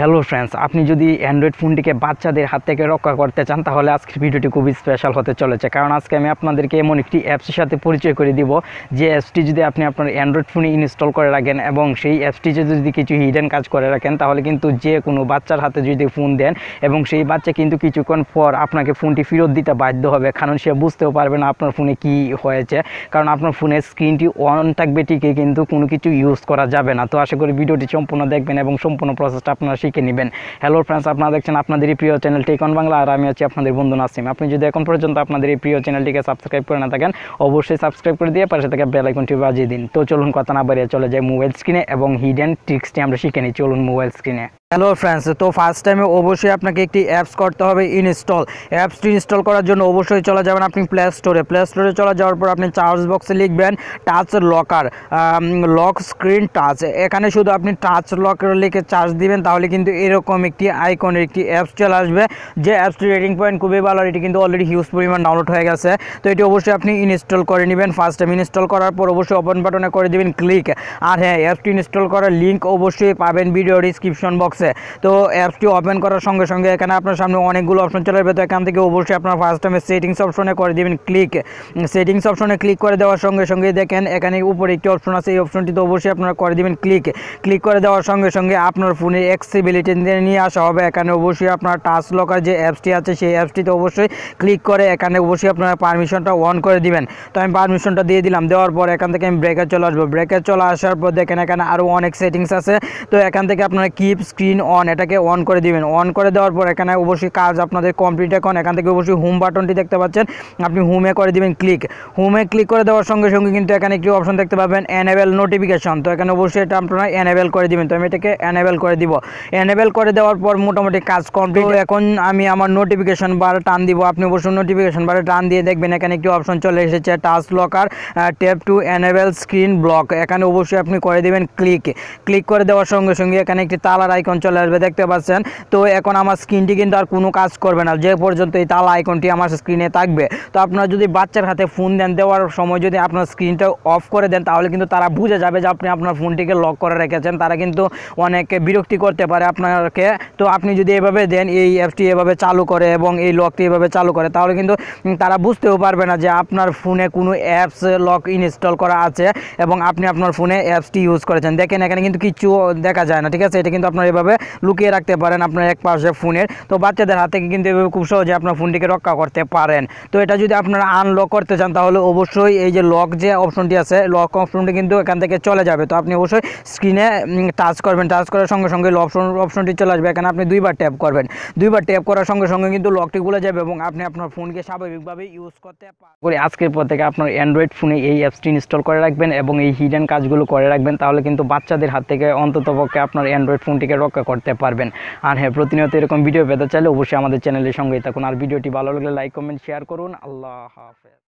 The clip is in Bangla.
হ্যালো ফ্রেন্ডস আপনি যদি অ্যান্ড্রয়েড ফোনটিকে বাচ্চাদের হাত থেকে রক্ষা করতে চান, তাহলে আজকের ভিডিওটি খুবই স্পেশাল হতে চলেছে। কারণ আজকে আমি আপনাদেরকে এমন একটি অ্যাপসের সাথে পরিচয় করে দিব, যে অ্যাপসটি যদি আপনি আপনার অ্যান্ড্রয়েড ফোনে ইনস্টল করে রাখেন এবং সেই অ্যাপসটিতে যদি কিছু হিডেন কাজ করে রাখেন, তাহলে কিন্তু যে কোনো বাচ্চার হাতে যদি ফোন দেন এবং সেই বাচ্চা কিন্তু কিছুক্ষণ পর আপনাকে ফোনটি ফেরত দিতে বাধ্য হবে। কারণ সে বুঝতেও পারবে না আপনার ফোনে কি হয়েছে। কারণ আপনার ফোনের স্ক্রিনটি অন থাকবে ঠিকই, কিন্তু কোনো কিছু ইউজ করা যাবে না। তো আশা করি ভিডিওটি সম্পূর্ণ দেখবেন এবং সম্পূর্ণ প্রসেসটা আপনারা শিখে নেবেন। হ্যালো ফ্রেন্ডস আপনারা দেখছেন আপনাদের এই প্রিয় চ্যানেল টেকন বাংলা, আর আমি আছি আপনাদের বন্ধু নাসিম। আপনি যদি এখন পর্যন্ত আপনাদের এই প্রিয় চ্যানেলটিকে সাবস্ক্রাইব করে না থাকেন, অবশ্যই সাবস্ক্রাইব করে দিয়ে পাশে থেকে বেল আইকনটি বাজিয়ে দিন। তো চলুন কথা না বাড়িয়ে চলে যায় মোবাইল স্ক্রিনে এবং হিডেন ট্রিক্সটি আমরা শিখে নিই। চলুন মোবাইল স্ক্রিনে হ্যালো ফ্রেন্ডস তো ফার্স্ট টাইমে অবশ্যই আপনাকে একটি অ্যাপস করতে হবে ইনস্টল অ্যাপসটি ইনস্টল করার জন্য অবশ্যই চলে যাবেন আপনি প্লে স্টোরে প্লে স্টোরে চলে যাওয়ার পর আপনি চার্জ বক্সে লিখবেন touch locker lock screen touch এখানে শুধু আপনি টাচ লকার লিখে চার্জ দিবেন, তাহলে কিন্তু এরকম একটি আইকনের একটি অ্যাপস চলে আসবে। যে অ্যাপসটি রেটিং পয়েন্ট খুবই ভালো, আর এটি কিন্তু অলরেডি হিউজ পরিমাণ ডাউনলোড হয়ে গেছে। তো এটি অবশ্যই আপনি ইনস্টল করে নেবেন। ফার্স্ট টাইম ইনস্টল করার পর অবশ্যই ওপেন বাটনে করে দিবেন ক্লিক আর হ্যাঁ অ্যাপসটি ইনস্টল করার লিঙ্ক অবশ্যই পাবেন ভিডিও ডিসক্রিপশন বক্সে তো অ্যাপসটি ওপেন করার সঙ্গে সঙ্গে এখানে আপনার সামনে অনেকগুলো অপশন চলে আসবে। তো এখান থেকে অবশ্যই আপনার ফার্স্ট টাইমে সেটিংস অপশনে করে দিবেন ক্লিক সেটিংস অপশনে ক্লিক করে দেওয়ার সঙ্গে সঙ্গে দেখেন, এখানে উপরে একটি অপশন আছে। এই অপশনটিতে অবশ্যই আপনারা করে দিবেন ক্লিক ক্লিক করে দেওয়ার সঙ্গে সঙ্গে আপনার ফোনের অ্যাক্সিবিলিটি নিয়ে আসা হবে। এখানে অবশ্যই আপনার টাচ লকার যে অ্যাপসটি আছে, সেই অ্যাপসটিতে অবশ্যই ক্লিক করে এখানে অবশ্যই আপনারা পারমিশনটা অন করে দিবেন। তো আমি পারমিশনটা দিয়ে দিলাম। দেওয়ার পর এখান থেকে আমি ব্রেকার চলে আসব। ব্রেকার চলে আসার পর দেখেন এখানে আরও অনেক সেটিংস আছে। তো এখান থেকে আপনারা কিপ স্ক্রিন অন এটাকে অন করে দিবেন। অন করে দেওয়ার পর এখানে অবশ্যই কাজ আপনাদের কমপ্লিট এখন। এখান থেকে অবশ্যই হোম বাটনটি দেখতে পাচ্ছেন। আপনি হোমে করে দিবেন ক্লিক হোমে ক্লিক করে দেওয়ার সঙ্গে সঙ্গে কিন্তু এখানে একটি অপশন দেখতে পাবেন এনেবেল নোটিফিকেশন তো এখানে অবশ্যই এটা আপনারা এনেবেল করে দিবেন। তো আমি এটাকে এনেবেল করে দিব। এনেবেল করে দেওয়ার পর মোটামুটি কাজ কমপ্লিট এখন আমি আমার নোটিফিকেশন বার টান দিব। আপনি অবশ্যই নোটিফিকেশন বারে টান দিয়ে দেখবেন। এখানে একটি অপশন চলে এসেছে touch locker tap to enable screen block এখানে অবশ্যই আপনি করে দেবেন ক্লিক ক্লিক করে দেওয়ার সঙ্গে সঙ্গে এখানে একটি তালার আইকন চলে আসবে। দেখতে পাচ্ছেন? তো এখন আমার স্ক্রিনটি কিন্তু আর কোনো কাজ করবে না। যে পর্যন্ত এই তালা আইকনটি আমার স্ক্রিনে থাকবে। তো আপনারা যদি বাচ্চার হাতে ফোন দেন দেওয়ার সময় যদি আপনার স্ক্রিনটা অফ করে দেন তাহলে কিন্তু তারা বুঝে যাবে যে আপনি আপনার ফোনটিকে লক করে রেখেছেন। তারা কিন্তু অনেক বিরক্তি করতে পারে। আপনাকে, তো আপনি যদি এভাবে দেন, এই অ্যাপটি এভাবে চালু করে এবং এই লকটি এভাবে চালু করে, তাহলে কিন্তু তারা বুঝতেও পারবে না যে আপনার ফোনে কোনো অ্যাপস লক ইনস্টল করা আছে এবং আপনি আপনার ফোনে অ্যাপসটি ইউজ করেছেন। দেখেন, এখানে কিন্তু কিছু দেখা যায় না, ঠিক আছে? এটা কিন্তু আপনার এভাবে লুকিয়ে রাখতে পারেন আপনার এক পাশে ফোনের। তো বাচ্চাদের হাত থেকে কিন্তু এভাবে খুব সহজে আপনার ফোনটিকে রক্ষা করতে পারেন। তো এটা যদি আপনারা আনলক করতে চান, তাহলে অবশ্যই এই যে লক যে অপশনটি আছে লক অপশনটি কিন্তু এখান থেকে চলে যাবে। তো আপনি অবশ্যই স্ক্রিনে টাচ করবেন। টাচ করার সঙ্গে সঙ্গে লক অপশন অপশনটি চলে আসবে, এখানে আপনি দুইবার ট্যাপ করবেন। দুইবার ট্যাপ করার সঙ্গে সঙ্গে কিন্তু লকটি খুলে যাবে এবং আপনি আপনার ফোনকে স্বাভাবিকভাবে ইউজ করতে পারবেন করে আজকের পর থেকে আপনার অ্যান্ড্রয়েড ফোনে এই অ্যাপসটি ইনস্টল করে রাখবেন এবং এই হিডেন কাজগুলো করে রাখবেন, তাহলে কিন্তু বাচ্চাদের হাত থেকে অন্ততপক্ষে আপনার অ্যান্ড্রয়েড ফোনটিকে রক্ষা করতে পারবেন। আর হ্যাঁ প্রতিনিয়ত এরকম ভিডিও পেতে চাইলে অবশ্যই আমাদের চ্যানেলের সঙ্গেই থাকুন। আর ভিডিওটি ভালো লাগলে লাইক কমেন্ট শেয়ার করুন। আল্লাহ হাফেজ।